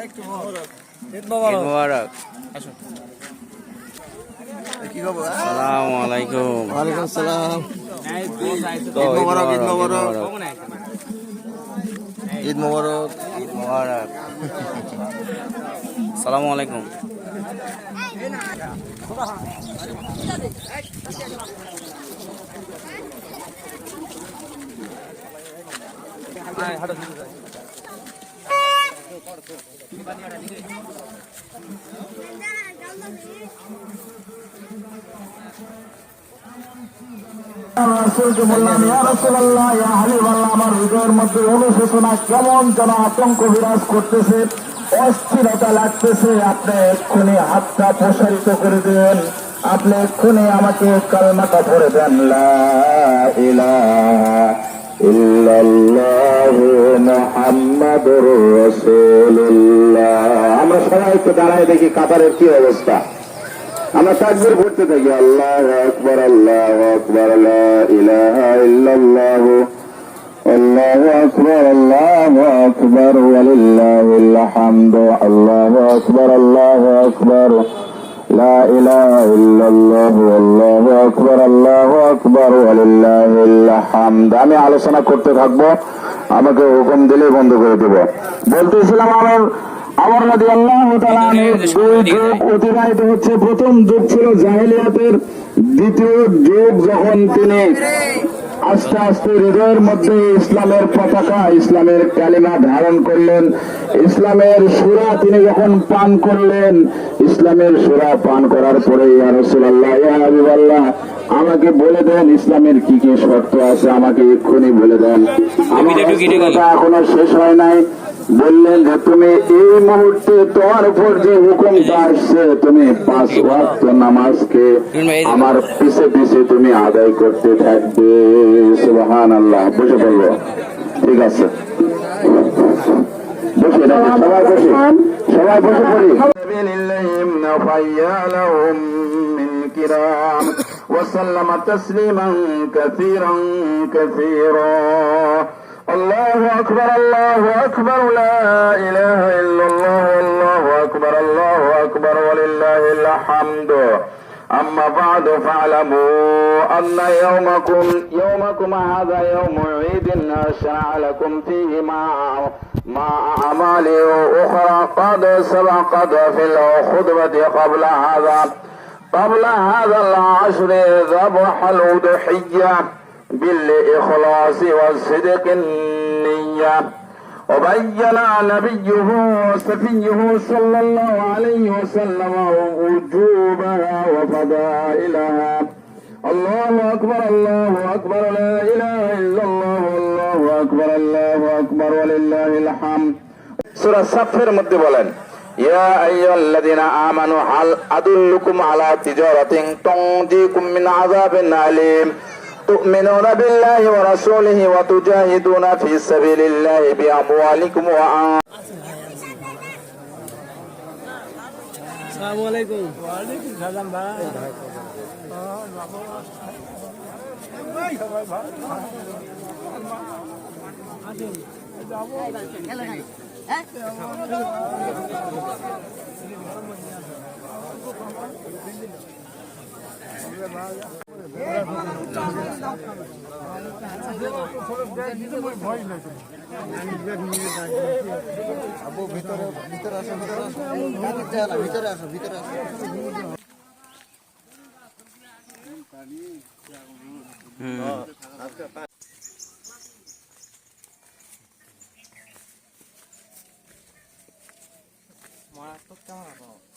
ঈদ মোবারক। কি আলাইকুম। ওয়ালাইকুম আসসালাম তো ঈদ মোবারক, ঈদ ঈদ মোবারক। মোবারক ঈদ মোবারক। ঈদ মোবারক। সালামু আলাইকুম। রাসূলকে বললাম ইয়া ইয়া অনুশোচনা কেমন যেন আতঙ্ক বিরাজ করতেছে অস্থিরতা লাগতেছে আপনি এক্ষুনি হাতটা প্রসারিত করে দেন আপনি এক্ষুনি আমাকে কালমাটা পড়ে দেন লা আমরা সবাই একটু দাঁড়ায় দেখি কাতারের কি অবস্থা। আমরা তাকবীর পড়তে থাকি। আল্লাহ আকবার আল্লাহ আকবার, লা ইলাহা ইল্লাল্লাহ। আল্লাহু আকবার আল্লাহু আকবার, ওয়ালিল্লাহিল হামদ। আল্লাহু আকবার আল্লাহু আকবার। লা إلا الله والله أكبر الله أكبر ولله الحمد আমি আলোচনা করতে থাকব আমাকে হুকুম দিলে বন্ধ করে দেব। বলতেছিলাম আমার আমার নদী আল্লাহ দুই যুগ অতিবাহিত হচ্ছে। প্রথম যুগ ছিল জাহেলিয়াতের দ্বিতীয় যুগ যখন তিনি আস্তে আস্তে হৃদয়ের মধ্যে ইসলামের পতাকা ইসলামের কালিমা ধারণ করলেন। ইসলামের সুরা তিনি যখন পান করলেন ইসলামের সুরা পান করার পরে রাসূলুল্লাহ হাবিবাল্লাহ আমাকে বলে দেন ইসলামের কি কি শর্ত আছে আমাকে এক্ষুনি বলে দেন। আমি এখনও শেষ হয় নাই। বললেন যে তুমি এই মুহূর্তে তোমার উপর যে হুকুমটা আসছে তুমি পাঁচ ওয়াক্ত নামাজকে আমার পিছে পিছে তুমি আদায় করতে থাকবে সুবহান আল্লাহ বসে পড়বো ঠিক আছে বসে না সবাই বসে সবাই বসে পড়ি فيالهم من كرام وسلم تسليما كثيرا كثيرا الله أكبر الله أكبر لا إله إلا الله الله أكبر الله أكبر ولله الحمد. أما بعد فاعلموا أن يومكم يومكم هذا يوم عيد شرع لكم فيه ما ما أعمال أخرى قد سبقت في الخطبة قبل هذا قبل هذا العشر ذبح الأضحية. بالإخلاص والصدق النية وبين نبيه وسفيه صلى الله عليه وسلم وجوبها وفضائلها الله أكبر الله أكبر لا إله إلا الله الله أكبر الله أكبر ولله الحمد سورة صفر মধ্যে বলেন يا أيها الذين آمنوا هل أدلكم على تجارة تنجيكم من عذاب أليم تؤمنون بالله ورسوله وتجاهدون في سبيل الله بأموالكم وأنفسكم আসসালামু আলাইকুম আবু ভিতরে ভিতরে আসো ভিতরে আসো ভিতরে আসো ভিতরে আসো ভিতরে মারাত্মক কেমন